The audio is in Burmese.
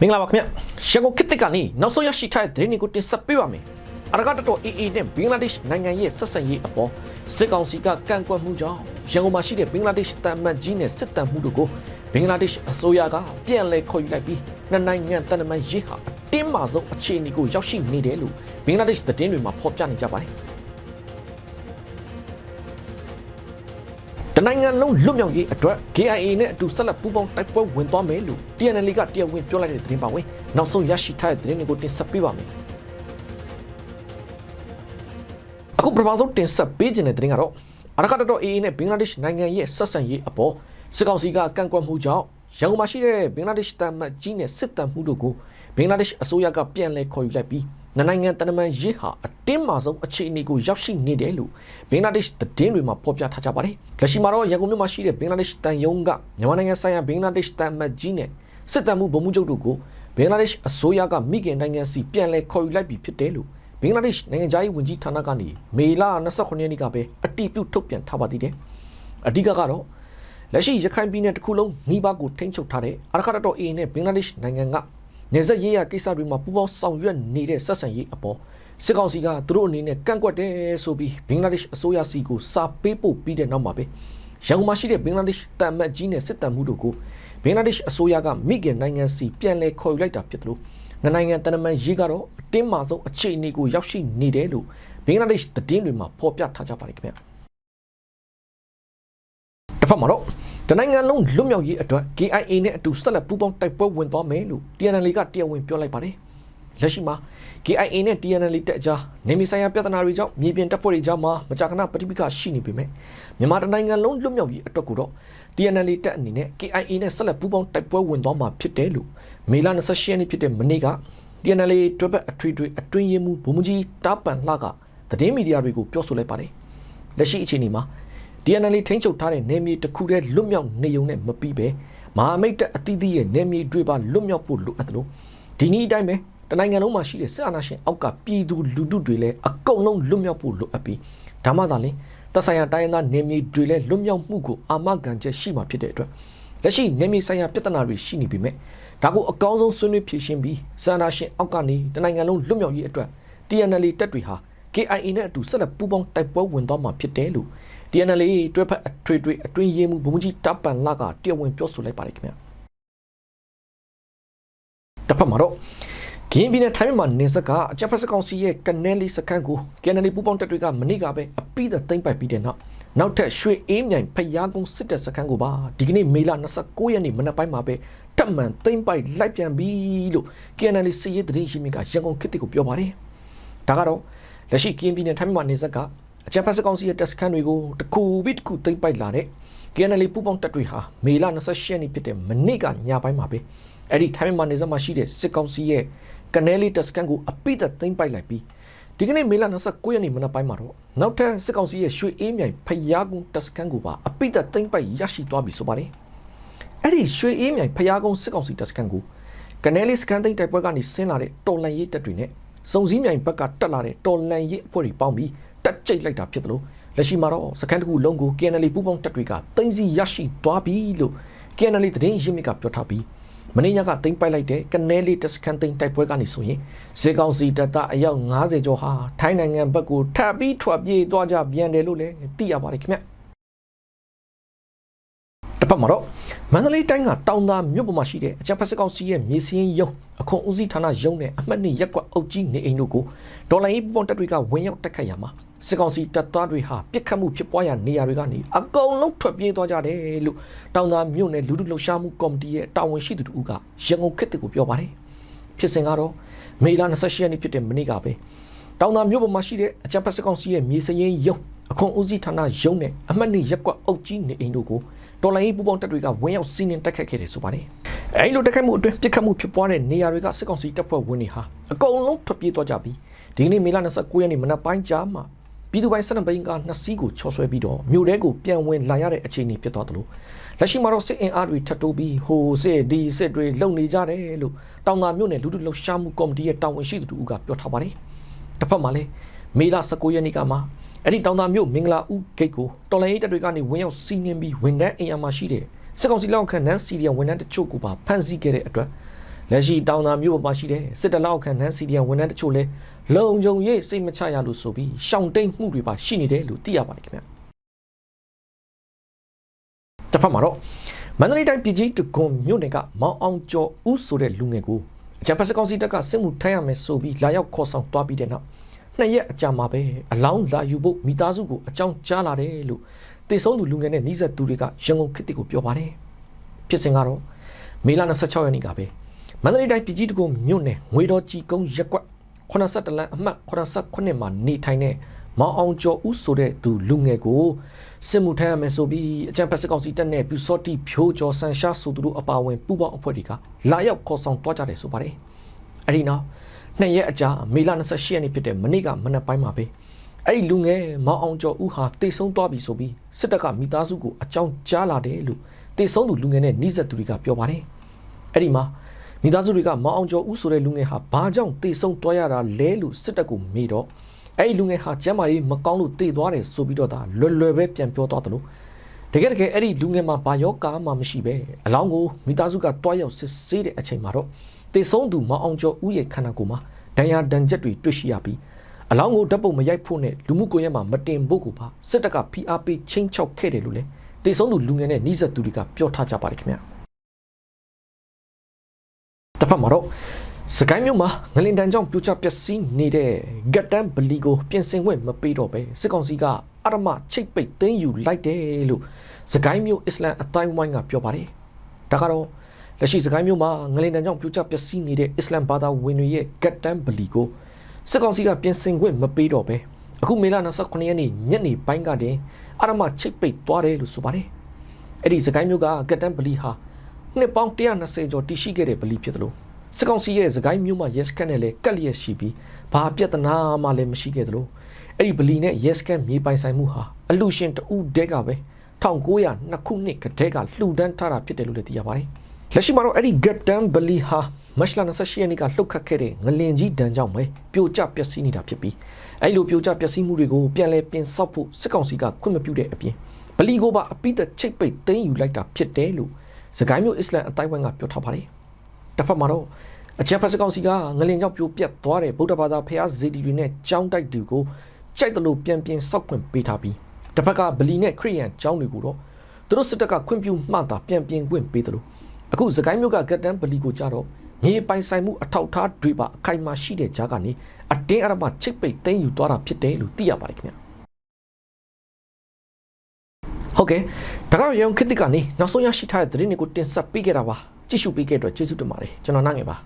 မင်္ဂလာပါခင်ဗျရန်ကုန်ခေတ်တစ်ကနေနောက်ဆုံးရရှိထားတဲ့သတင်းတွေကိုတင်ဆက်ပေးပါမယ်အရကတတော် AA နဲ့ဘင်္ဂလားဒေ့ရှ်နိုင်ငံရဲ့ဆက်ဆံရေးအပေါ်စစ်ကောင်စီကကန့်ကွက်မှုကြောင့်ရန်ကုန်မှာရှိတဲ့ဘင်္ဂလားဒေ့ရှ်တန်မတ်ကြီးနဲ့စစ်တမ်းမှုတို့ကိုဘင်္ဂလားဒေ့ရှ်အစိုးရကပြန်လည်ခေါ်ယူလိုက်ပြီးနှစ်နိုင်ငံတန်တမန်ရေးဟာအတင်းမာဆုံးအခြေအနေကိုရောက်ရှိနေတယ်လို့ဘင်္ဂလားဒေ့ရှ်သတင်းတွေမှာဖော်ပြနေကြပါတယ် တနိုင်ငံလုံးလွတ်မြောက်ရေးအတွက် KIA နဲ့အတူဆက်လက်ပူးပေါင်းတိုက်ပွဲဝင်သွားမယ်လို့ TNL ကတရားဝင်ပြောလိုက်တဲ့သတင်းပါဝင်နောက်ဆုံးရရှိထားတဲ့သတင်းတွေကိုတင်ဆက်ပေးပါမယ်အခုပထမဆုံးတင်ဆက်ပေးခြင်းတဲ့သတင်းကတော့အရကတတော် AA နဲ့ဘင်္ဂလားဒေ့ရှ်နိုင်ငံရဲ့ဆက်ဆံရေးအပေါ်စစ်ကောင်စီကကန့်ကွက်မှုကြောင့်ရန်ကုန်မှာရှိတဲ့ဘင်္ဂလားဒေ့ရှ်တမတ်ကြီးနဲ့စစ်တမ်းမှုတို့ကိုဘင်္ဂလားဒေ့ရှ်အစိုးရကပြန်လည်ခေါ်ယူလိုက်ပြီး နှစ်နိုင်ငံတန်တမန်ရေးဟာအတင်းမာဆုံးအခြေအနေကိုရောက်ရှိနေတယ်လို့ဘင်္ဂလားဒေ့ရှ်သတင်းတွေမှာဖော်ပြထားကြပါတယ်။လက်ရှိမှာတော့ရန်ကုန်မြို့မှာရှိတဲ့ဘင်္ဂလားဒေ့ရှ်တန်ယုံကမြန်မာနိုင်ငံဆိုင်ရာဘင်္ဂလားဒေ့ရှ်တန်မတ်ကြီးနဲ့စစ်တမ်းမှုဗိုလ်မှူးချုပ်တို့ကိုဘင်္ဂလားဒေ့ရှ်အစိုးရကမိခင်နိုင်ငံစီပြန်လည်ခေါ်ယူလိုက်ပြီးဖြစ်တယ်လို့ဘင်္ဂလားဒေ့ရှ်နိုင်ငံသားရေးဝန်ကြီးဌာနကနေမေလ29ရက်နေ့ကပဲအတည်ပြုထုတ်ပြန်ထားပါသေးတယ်။အဓိကကတော့လက်ရှိရခိုင်ပြည်နယ်တစ်ခုလုံးနှီးပါးကိုထိန်းချုပ်ထားတဲ့အာရခတ်တော် AA နဲ့ဘင်္ဂလားဒေ့ရှ်နိုင်ငံက နေဆက်ရေးရကိစ္စတွေမှာပူးပေါင်းဆောင်ရွက်နေတဲ့ဆက်ဆံရေးအပေါ်စစ်ကောင်စီကသူတို့အနေနဲ့ကန့်ကွက်တယ်ဆိုပြီးဘင်္ဂလားဒေ့ရှ်အစိုးရစီကိုစာပေးပို့ပြီးတဲ့နောက်မှာပဲရန်ကုန်မှာရှိတဲ့ဘင်္ဂလားဒေ့ရှ်တန်မတ်ကြီးနဲ့စစ်တမ်းမှုတို့ကိုဘင်္ဂလားဒေ့ရှ်အစိုးရကမိခင်နိုင်ငံစီပြန်လည်ခေါ်ယူလိုက်တာဖြစ်တယ်လို့နှစ်နိုင်ငံတန်တမန်ရေးကတော့အတင်းမာဆုံးအခြေအနေကိုရောက်ရှိနေတယ်လို့ဘင်္ဂလားဒေ့ရှ်သတင်းတွေမှာဖော်ပြထားကြပါတယ်ခင်ဗျာတစ်ဖက်မှာတော့ တနိုင်ငံလုံးလွတ်မြောက်ရေးအတွက် KIA နဲ့အတူဆက်လက်ပူးပေါင်းတိုက်ပွဲဝင်သွားမယ်လို့ TNL ကတရားဝင်ပြောလိုက်ပါတယ်။လက်ရှိမှာ KIA နဲ့ TNL တက်အကြားနေမီဆိုင်ရာပြဿနာတွေကြောင့်မြေပြင်တပ်ဖွဲ့တွေကြားမှာမကြာခဏပဋိပက္ခရှိနေပေမဲ့မြန်မာတနိုင်ငံလုံးလွတ်မြောက်ရေးအတွက်ကိုတော့ TNL တက်အနေနဲ့ KIA နဲ့ဆက်လက်ပူးပေါင်းတိုက်ပွဲဝင်သွားမှာဖြစ်တယ်လို့မေလ28ရက်နေ့ဖြစ်တဲ့မနေ့က TNL တွဲဘက်အထွေထွေအတွင်းရေးမှူးဗိုလ်မှူးကြီးတာပန်လှကသတင်းမီဒီယာတွေကိုပြောဆိုလိုက်ပါတယ်။လက်ရှိအခြေအနေမှာ DNL ထိန်းချုပ်ထားတဲ့နယ်မြေတစ်ခုတည်းလွတ်မြောက်နေုံနဲ့မပြီးပဲမဟာမိတ်တပ်အသီးသီးရဲ့နယ်မြေတွေပါလွတ်မြောက်ဖို့လိုအပ်တယ်လို့ဒီနည်းအတိုင်းပဲတနိုင်ငံလုံးမှာရှိတဲ့စစ်အာဏာရှင်အောက်ကပြည်သူလူထုတွေလည်းအကုန်လုံးလွတ်မြောက်ဖို့လိုအပ်ပြီးဒါမှသာလျှင်သက်ဆိုင်ရာတိုင်းဒေသနယ်မြေတွေလည်းလွတ်မြောက်မှုကိုအာမခံချက်ရှိမှာဖြစ်တဲ့အတွက်လက်ရှိနယ်မြေဆိုင်ရာပြဿနာတွေရှိနေပြီမဲ့ဒါကိုအကောင်းဆုံးဆွေးနွေးဖြေရှင်းပြီးစန္ဒာရှင်အောက်ကနေတနိုင်ငံလုံးလွတ်မြောက်ရေးအတွက် TNL တပ်တွေဟာ KIA နဲ့အတူဆက်လက်ပူးပေါင်းတိုက်ပွဲဝင်သွားမှာဖြစ်တယ်လို့ TNL တွဲဖက်အထွေထွေအတွင်းရေးမှုဗိုလ်မှူးကြီးတပ်ပန်လာကတရားဝင်ပြောဆိုလိုက်ပါတယ်ခင်ဗျာတစ်ဖက်မှာတော့ကင်းပြည်နယ်ထိုင်းမြန်မာနေဆက်ကအကြပ်ဖက်စကောင်စီရဲ့ကနေလီစခန်းကို KNL ပူးပေါင်းတပ်တွေကမနေ့ကပဲအပိသက်သိမ်းပိုက်ပြီးတဲ့နောက်နောက်ထပ်ရွှေအေးမြိုင်ဖျားကုန်းစစ်တပ်စခန်းကိုပါဒီကနေ့မေလ29ရက်နေ့မနက်ပိုင်းမှာပဲတပ်မှန်သိမ်းပိုက်လိုက်ပြန်ပြီလို့ KNL စစ်ရေးသတင်းရှိမြစ်ကရန်ကုန်ခေတ်ကိုပြောပါတယ်ဒါကတော့လက်ရှိကင်းပြည်နယ်ထိုင်းမြန်မာနေဆက်က အကြံဖက်စကောင်စီရဲ့တက်စခန်းတွေကိုတစ်ခုပြီးတစ်ခုသိမ့်ပိုက်လာတဲ့ KNL ပူပေါင်းတပ်တွေဟာမေလ28ရက်နေ့ဖြစ်တဲ့မနေ့ကညပိုင်းမှာပဲအဲ့ဒီထိုင်းမြန်မာနေဆက်မှာရှိတဲ့စစ်ကောင်စီရဲ့ကနေလီတက်စခန်းကိုအပိသက်သိမ့်ပိုက်လိုက်ပြီးဒီကနေ့မေလ29ရက်နေ့မနက်ပိုင်းမှာတော့နောက်ထပ်စစ်ကောင်စီရဲ့ရွှေအေးမြိုင်ဖျားကုန်းတက်စခန်းကိုပါအပိသက်သိမ့်ပိုက်ရရှိသွားပြီဆိုပါတယ်အဲ့ဒီရွှေအေးမြိုင်ဖျားကုန်းစစ်ကောင်စီတက်စခန်းကိုကနေလီစခန်းသိမ့်တိုက်ပွဲကနေဆင်းလာတဲ့တော်လန်ရေးတပ်တွေနဲ့စုံစည်းမြိုင်ဘက်ကတက်လာတဲ့တော်လန်ရေးအဖွဲ့တွေပေါင်းပြီး တက်ကြိတ်လိုက်တာဖြစ်တယ်လို့လက်ရှိမှာတော့စကန်တကူလုံးကို KNL ပူးပေါင်းတပ်တွေကတင်းစီရရှိသွားပြီလို့ KNL သတင်းရင်းမြစ်ကပြောထားပြီးမင်းညကတင်းပိုက်လိုက်တဲ့ကနေလီတက်စကန်တင်းတိုက်ပွဲကနေဆိုရင်စေကောင်စီတပ်သားအယောက်90ကျော်ဟာထိုင်းနိုင်ငံဘက်ကိုထပ်ပြီးထွက်ပြေးသွားကြပြန်တယ်လို့လည်းသိရပါတယ်ခင်ဗျတစ်ပတ်မှာတော့မန္တလေးတိုင်းကတောင်သာမြို့ပေါ်မှာရှိတဲ့အကြပ်ဖက်စကောင်စီရဲ့မြေစင်းရုံအခွန်ဦးစီးဌာနရုံနဲ့အမှတ်နှစ်ရက်ကွက်အုပ်ကြီးနေအိမ်တို့ကိုဒေါ်လာရေးပုံတပ်တွေကဝင်ရောက်တက်ခတ်ရမှာ စစ်ကောင်စီတပ်သားတွေဟာပြစ်ခတ်မှုဖြစ်ပွားရာနေရာတွေကနေအကုန်လုံးထွက်ပြေးသွားကြတယ်လို့တောင်သာမြို့နယ်လူထုလှုပ်ရှားမှုကော်မတီရဲ့တာဝန်ရှိသူတို့ကရန်ကုန်ခေတ်ကိုပြောပါတယ်ဖြစ်စဉ်ကတော့မေလ28ရက်နေ့ဖြစ်တဲ့မနေ့ကပဲတောင်သာမြို့ပေါ်မှာရှိတဲ့အကြပ်ဖက်စကောင်စီရဲ့မြေစရင်ရုံအခွန်ဦးစီးဌာနရုံနဲ့အမှတ်နှစ်ရက်ကွက်အုပ်ကြီးနေအိမ်တို့ကိုတော်လိုင်းပူပေါင်းတပ်တွေကဝင်ရောက်စီးနင်းတိုက်ခတ်ခဲ့တယ်ဆိုပါတယ်။အဲဒီလိုတိုက်ခိုက်မှုအတွင်းပြစ်ခတ်မှုဖြစ်ပွားတဲ့နေရာတွေကစစ်ကောင်စီတပ်ဖွဲ့ဝင်တွေဟာအကုန်လုံးထွက်ပြေးသွားကြပြီးဒီကနေ့မေလ29ရက်နေ့မနက်ပိုင်းကြားမှာ ပြည်သူ့ပိုင်းစနဘိန်ကနှစ်စီးကိုချော်ဆွဲပြီးတော့မြို့ထဲကိုပြန်ဝင်လာရတဲ့အခြေအနေဖြစ်သွားသလိုလက်ရှိမှာတော့စစ်အင်အားတွေထပ်တိုးပြီးဟိုစစ်ဒီစစ်တွေလုံနေကြတယ်လို့တောင်သာမြို့နယ်လူထုလှုပ်ရှားမှုကော်မတီရဲ့တာဝန်ရှိသူတို့ကပြောထားပါတယ်။တစ်ဖက်မှာလည်းမေလ19ရက်နေ့ကမှအဲ့ဒီတောင်သာမြို့မင်္ဂလာဦးဂိတ်ကိုတော်လိုင်းရေးတပ်တွေကနေဝင်ရောက်စီးနင်းပြီးဝန်ထမ်းအိမ်ယာမှာရှိတဲ့စစ်ကောင်စီလက်အောက်ခံနန်းစီရီယံဝန်ထမ်းတချို့ကိုပါဖမ်းဆီးခဲ့တဲ့အတွက် လက်ရှိတောင်သာမြို့ပေါ်မှာရှိတဲ့စစ်တလောက်ခံနန်းစီဒီယန်ဝန်ထမ်းတချို့လည်းလုံခြုံရေးစိတ်မချရလို့ဆိုပြီးရှောင်တိတ်မှုတွေပါရှိနေတယ်လို့သိရပါတယ်ခင်ဗျတစ်ဖက်မှာတော့မန္တလေးတိုင်းပြည်ကြီးတကွန်မြို့နယ်ကမောင်အောင်ကျော်ဦးဆိုတဲ့လူငယ်ကိုအကြံဖက်စကောင်စီတပ်ကစစ်မှုထမ်းရမယ်ဆိုပြီးလာရောက်ခေါ်ဆောင်သွားပြီးတဲ့နောက်နှစ်ရက်အကြာမှာပဲအလောင်းလာယူဖို့မိသားစုကိုအကြောင်းကြားလာတယ်လို့တေဆုံးသူလူငယ်နဲ့နှိစက်သူတွေကရန်ကုန်ခေတ်ကိုပြောပါတယ်ဖြစ်စဉ်ကတော့မေလ26ရက်နေ့ကပဲ မန္တလေးတိုင်းပြည်ကြီးတကွန်မြို့နယ်ငွေတော်ကြီးကုန်းရက်ကွက်82လမ်းအမှတ်89မှာနေထိုင်တဲ့မောင်အောင်ကျော်ဦးဆိုတဲ့သူလူငယ်ကိုစစ်မှုထမ်းရမယ်ဆိုပြီးအကြံဖက်စကောင်စီတပ်နဲ့ပြူစောတိဖြိုးကျော်ဆန်ရှားဆိုသူတို့အပါအဝင်ပူပေါင်းအဖွဲ့တွေကလာရောက်ခေါ်ဆောင်သွားကြတယ်ဆိုပါတယ်။အဲဒီနောက်နှစ်ရက်အကြာမေလ28ရက်နေ့ဖြစ်တဲ့မနေ့ကမနက်ပိုင်းမှာပဲအဲ့ဒီလူငယ်မောင်အောင်ကျော်ဦးဟာတိတ်ဆုံးသွားပြီဆိုပြီးစစ်တပ်ကမိသားစုကိုအကြောင်းကြားလာတယ်လို့တိတ်ဆုံးသူလူငယ်နဲ့နှိစက်သူတွေကပြောပါတယ်။အဲ့ဒီမှာ မိသားစုတွေကမောင်အောင်ကျော်ဦးဆိုတဲ့လူငယ်ဟာဘာကြောင့်တိတ်ဆုံးသွားရတာလဲလို့စစ်တပ်ကမေးတော့အဲ့ဒီလူငယ်ဟာကျမ်းမာရေးမကောင်းလို့တိတ်သွားတယ်ဆိုပြီးတော့ဒါလွယ်လွယ်ပဲပြန်ပြောသွားတယ်လို့တကယ်တကယ်အဲ့ဒီလူငယ်မှာဘာယောကာမှမရှိပဲအလောင်းကိုမိသားစုကတွားရောက်စစ်ဆေးတဲ့အချိန်မှာတော့တေဆုံးသူမောင်အောင်ကျော်ဦးရဲ့ခန္ဓာကိုယ်မှာဒဏ်ရာဒဏ်ချက်တွေတွေ့ရှိရပြီးအလောင်းကိုဓာတ်ပုံမရိုက်ဖို့နဲ့လူမှုကွန်ရက်မှာမတင်ဖို့ကိုပါစစ်တပ်ကဖိအားပေးချင်းချောက်ခဲ့တယ်လို့လေတေဆုံးသူလူငယ်နဲ့နှိစက်သူတွေကပြောထားကြပါတယ်ခင်ဗျာ တစ်ဖက်မှာတော့စကိုင်းမြို့မှာငလင်တန်းကြောင့်ပြိုကျပျက်စီးနေတဲ့ဂတ်တန်ဗလီကိုပြင်ဆင်ခွင့်မပေးတော့ပဲစစ်ကောင်စီကအရမချိတ်ပိတ်သိမ်းယူလိုက်တယ်လို့စကိုင်းမြို့အစ္စလမ်အတိုင်းဝိုင်းကပြောပါတယ်ဒါကတော့လက်ရှိစကိုင်းမြို့မှာငလင်တန်းကြောင့်ပြိုကျပျက်စီးနေတဲ့အစ္စလမ်ဘာသာဝင်တွေရဲ့ဂတ်တန်ဗလီကိုစစ်ကောင်စီကပြင်ဆင်ခွင့်မပေးတော့ပဲအခုမေလ29ရက်နေ့ညနေပိုင်းကတင်အရမချိတ်ပိတ်သွားတယ်လို့ဆိုပါတယ်အဲ့ဒီစကိုင်းမြို့ကဂတ်တန်ဗလီဟာ နှစ်ပေါင်း120ကျော်တည်ရှိခဲ့တဲ့ဗလီဖြစ်တယ်လို့စစ်ကောင်စီရဲ့စကိုင်းမြို့မှာ yes ကတ်နဲ့လည်းကတ်လျက်ရှိပြီးဘာပြဿနာမှလည်းမရှိခဲ့သလိုအဲ့ဒီဗလီနဲ့ yes ကတ်မြေပိုင်ဆိုင်မှုဟာအလူရှင်တဦးတဲကပဲ1902ခုနှစ်ကတည်းကလှူဒန်းထားတာဖြစ်တယ်လို့လည်းသိရပါတယ်လက်ရှိမှာတော့အဲ့ဒီ Gaptan ဗလီဟာမတ်လ28ရက်နေ့ကလှုပ်ခတ်ခဲ့တဲ့ငလင်ကြီးဒဏ်ကြောင့်ပဲပြိုကျပျက်စီးနေတာဖြစ်ပြီးအဲ့လိုပြိုကျပျက်စီးမှုတွေကိုပြန်လဲပြင်ဆောက်ဖို့စစ်ကောင်စီကခွင့်မပြုတဲ့အပြင်ဗလီကိုပါအပိသက်ချိတ်ပိတ်သိမ်းယူလိုက်တာဖြစ်တယ်လို့ စကိုင်းမြို့အစ္စလမ်အတိုင်းဝိုင်းကပြောထားပါတယ်တစ်ဖက်မှာတော့အချက်ဖက်စကောင်စီကငလင်ကြောင့်ပြိုပြက်သွားတဲ့ဗုဒ္ဓဘာသာဖျားဇေဒီတွေနဲ့ကြောင်းတိုက်သူကိုကြိုက်တယ်လို့ပြန်ပြင်ဆောက်ခွင့်ပေးထားပြီးတစ်ဖက်ကဗလီနဲ့ခရိယန်ကျောင်းတွေကိုတော့သူတို့စစ်တပ်ကခွင့်ပြုမှသာပြန်ပြင်ခွင့်ပေးတယ်လို့အခုစကိုင်းမြို့ကဂတ်တန်ဗလီကိုကြတော့မြေပိုင်ဆိုင်မှုအထောက်ထားတွေပါအခိုင်အမာရှိတဲ့ကြားကနေအတင်းအဓမ္မချိတ်ပိတ်သိမ်းယူသွားတာဖြစ်တယ်လို့သိရပါတယ်ခင်ဗျာ ဟုတ်ကဲ့ဒါကတော့ရုံခစ်တစ်ကနေနောက်ဆုံးရရှိထားတဲ့သတင်းတွေကိုတင်ဆက်ပေးခဲ့တာပါကြည့်ရှုပေးခဲ့တဲ့အတွက်ကျေးဇူးတင်ပါတယ်ကျွန်တော်နိုင်ငယ်ပါ